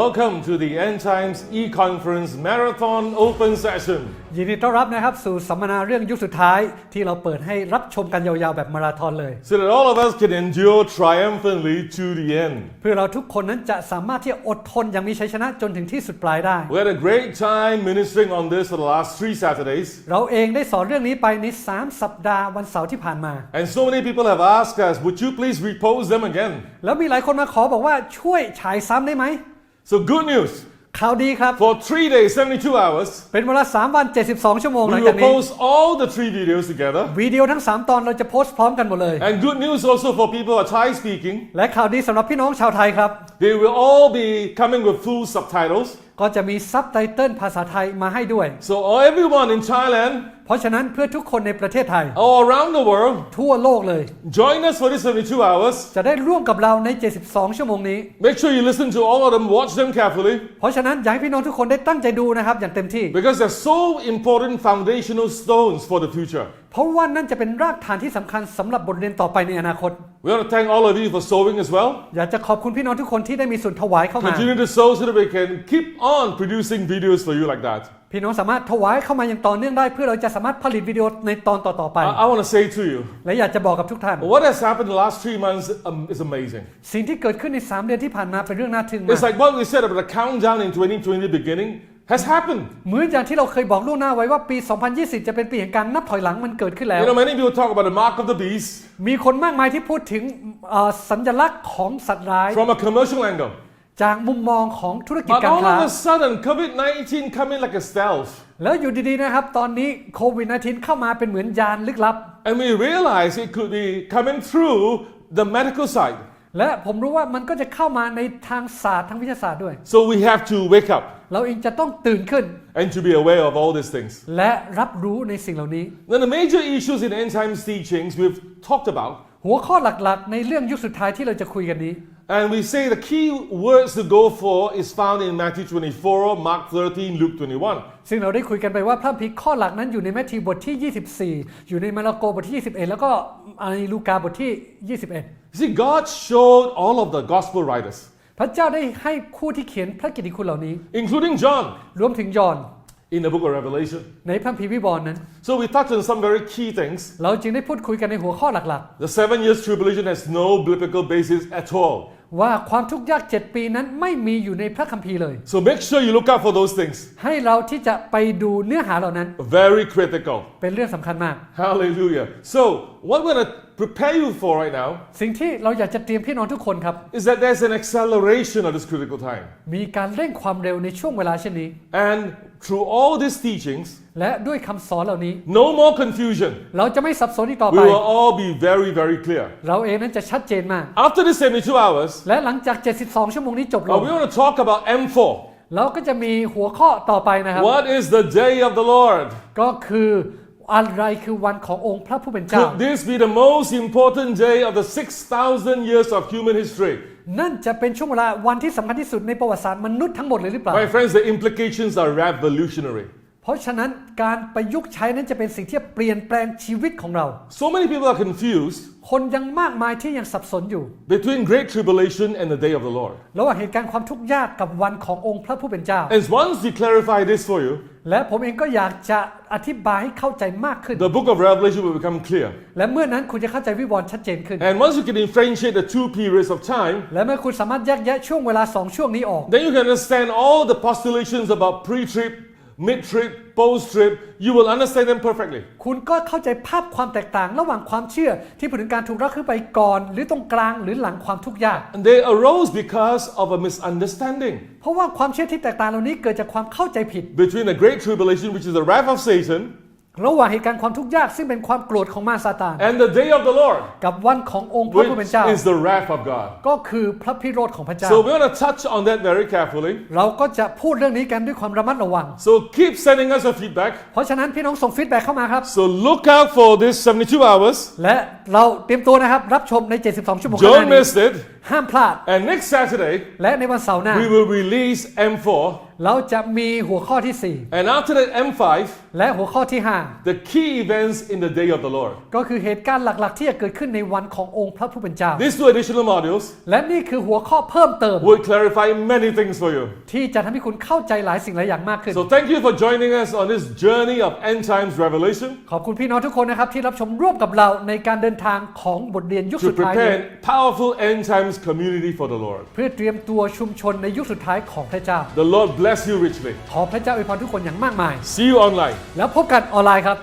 Welcome to the End Times e-conference marathon open session. ยินดีต้อนรับนะครับสู่สัมมนาเรื่องยุคสุดท้ายที่เราเปิดให้รับชมกันยาวๆแบบมาราธอนเลย so that all of us can endure triumphantly to the end. เพื่อเราทุกคนนั้นจะสามารถที่จะอดทนอย่างมีชัยชนะจนถึงที่สุดปลายได้ We had a great time ministering on this for the last three Saturdays, เราเองได้สอนเรื่องนี้ไปใน 3 สัปดาห์วันเสาร์ที่ผ่านมา and so many people have asked us, would you please repost them again? แล้วมีหลายคนมาขอบอกว่าช่วยฉายซ้ำได้ไหม So good news. ข่าวดีครับ For three days, 72 hours, เป็นเวลา 3 วัน 72 ชั่วโมงหลั we ง will จากนี้ post all the three videos together. วิดีโอทั้ง 3 ตอนเราจะโพสต์พร้อมกันหมดเลย And good news also for people who are Thai speaking. และข่าวดีสำหรับพี่น้องชาวไทยครับ They will all be coming with full subtitles. ก็จะมีซับไตเติลภาษาไทยมาให้ด้วย So everyone in Thailand, เพราะฉะนั้นเพื่อทุกคนในประเทศไทย all around the world, ทั่วโลกเลย join us for this 72 hours. จะได้ร่วมกับเราใน 72 ชั่วโมงนี้ Make sure you listen to all of them, watch them carefully, เพราะฉะนั้นอยากให้พี่น้องทุกคนได้ตั้งใจดูนะครับอย่างเต็มที่ because they're so important foundational stones for the future. เพราะว่านั่นจะเป็นรากฐานที่สำคัญสำหรับบทเรียนต่อไปในอนาคต We want to thank all of you for sowing as well. อยากจะขอบคุณพี่น้องทุกคนที่ได้มีส่วนถวายเข้ามา Continue to sow so that we can keep on producing videos for you like that. พี่น้องสามารถถวายเข้ามาอย่างต่อเนื่องได้เพื่อเราจะสามารถผลิตวิดีโอในตอนต่อๆไป I, I want to say to you, และอยากจะบอกกับทุกท่าน what has happened in the last three months um, is amazing. สิ่งที่เกิดขึ้นใน3เดือนที่ผ่านมาเป็นเรื่องน่าทึ่งมา It's ก like what we said about the countdown in 2020 beginning has happened. เหมือนอย่างที่เราเคยบอกล่วงหน้าไว้ว่าปี 2020 จะเป็นปีแห่งการนับถอยหลังมันเกิดขึ้นแล้ว You know, many people talk about the mark of the beast มีคนมากมายที่พูดถึงเอ่อสัญลักษณ์ของสัตว์ร้าย from a commercial angle. จากมุมมองของธุรกิจ But การ all ค้า of a sudden, COVID 19 come in like a stealth. แล้วอยู่ดีๆนะครับ ตอนนี้โควิด -19 เข้ามาเป็นเหมือนยานลึกลับ And we realize it could be coming through the medical side. และผมรู้ว่ามันก็จะเข้ามาในทางศาสตร์ทางวิทยาศาสตร์ด้วย So we have to wake up เราเองจะต้องตื่นขึ้น and to be aware of all these things. และรับรู้ในสิ่งเหล่านี้ Then the major issues in end times teachings we've talked about, หัวข้อหลักๆ ในเรื่องยุคสุดท้ายที่เราจะคุยกันนี้ and we say the key words to go for is found in Matthew 24, Mark 13, Luke 21. ซึ่งเราได้คุยกันไปว่าพระคัมภีร์ข้อหลักนั้นอยู่ในแมทธิวบทที่ 24 อยู่ในมาระโกบทที่ 21 แล้วก็ในลูกาบทที่ 21 You see, God showed all of the gospel writers, พระเจ้าได้ให้คู่ที่เขียนพระกิตติคุณเหล่านี้ including John รวมถึงยอห์น in the book of Revelation. ในพระคัมภีร์วิวรณ์นั้น So we touched on some very key things. เราจึงได้พูดคุยกันในหัวข้อหลัก The seven years tribulation has no biblical basis at all. ๆว่าความทุกข์ยาก 7 ปีนั้นไม่มีอยู่ในพระคัมภีร์เลย So make sure you look out for those things. ให้เราที่จะไปดูเนื้อหาเหล่านั้น Very critical. เป็นเรื่องสำคัญมาก Hallelujah. So, what we're going to prepare you for right now สิ่งที่เราอยากจะเตรียมพี่น้องทุกคนครับ is that there's an acceleration of this critical time. มีการเร่งความเร็วในช่วงเวลาเช่นนี้ And through all these teachings, และด้วยคำสอนเหล่านี้ no more confusion. เราจะไม่สับสนอีกต่อ We ไป will all be very, very clear. เราเองนั้นจะชัดเจนมาก After this 72 hours, และหลังจาก 72 ชั่วโมงนี้จบล uh, ง we want to talk about M4. เราก็จะมีหัวข้อต่อไปนะครับ What is the day of the Lord? ก็คืออะไรคือวันขององค์พระผู้เป็นเจ้า Could this be the most important day of the 6,000 years of human history? นั่นจะเป็นช่วงเวลาวันที่สำคัญที่สุดในประวัติศาสตร์มนุษย์ทั้งหมดเลยหรือเปล่า My friends, the implications are revolutionary. เพราะฉะนั้นการประยุกต์ใช้นั้นจะเป็นสิ่งที่เปลี่ยนแปลงชีวิตของเรา So many people are confused คนยังมากมายที่ยังสับสนอยู่ between great tribulation and the day of the Lord. ระหว่างเหตุการณ์ความทุกข์ยากกับวันขององค์พระผู้เป็นเจ้า And once we clarify this for you, และผมเองก็อยากจะอธิบายให้เข้าใจมากขึ้น the book of Revelation will become clear. และเมื่อนั้นคุณจะเข้าใจวิวรณ์ชัดเจนขึ้น And once you can differentiate the two periods of time, และเมื่อคุณสามารถแยกแยะช่วงเวลาสองช่วงนี้ออก then you can understand all the postulations about pre-trib, mid-trib, post-trib. You will understand them perfectly. คุณก็เข้าใจภาพความแตกต่าง ระหว่างความเชื่อที่พูดถึงการถูกรับขึ้นไปก่อน หรือตรงกลางหรือหลังความทุกข์ยาก And they arose because of a misunderstanding เพราะว่าความเชื่อที่แตกต่างเหล่านี้เกิดจากความเข้าใจผิด between the great tribulation, which is the wrath of Satan, ระหว่างเหตุการณ์ความทุกข์ยากซึ่งเป็นความโกรธของมารซาตาน and the day of the Lord, กับวันขององค์พระผู้เป็น which เจ้า is the wrath of God. ก็คือพระพิโรธของพระเจ้า So we want to touch on that very carefully. เราก็จะพูดเรื่องนี้กันด้วยความระมัดระวัง So keep sending us your feedback. เพราะฉะนั้นพี่น้องส่งฟีดแบ็กเข้ามาครับ So look out for this 72 hours. และเราเตรียมตัวนะครับรับชมใน 72 ชั่วโมงข้างห Don't น้านี้ miss it. ห้ามพลาด And next Saturday, และในวันเสาร์หน้า we will release M4 เราจะมีหัวข้อที่ And after that, M5, 4และหัวข้อที่ the key events in the day of the Lord. 5ก็คือเหตุการณ์หลักๆ ที่จะเกิดขึ้นในวันขององค์พระผู้เป็นเจ้า These two additional modules และนี่คือหัวข้อเพิ่มเติม will clarify many things for you. ที่จะทำให้คุณเข้าใจหลายสิ่งหลายอย่างมากขึ้น So thank you for joining us on this journey of end times revelation ขอบคุณพี่น้องทุกคนนะครับที่รับชมร่วมกับเราในการเดินทางของบทเรียนยุค to สุดท้ายนี้ prepare a powerful end times community for the Lord. เพื่อเตรียมตัวชุมชนในยุคสุดท้ายของพระเจ้า The Lord bless you richly. ขอพระเจ้าอวยพรทุกคนอย่างมากมาย See you online. แล้วพบกันออนไลน์ครับ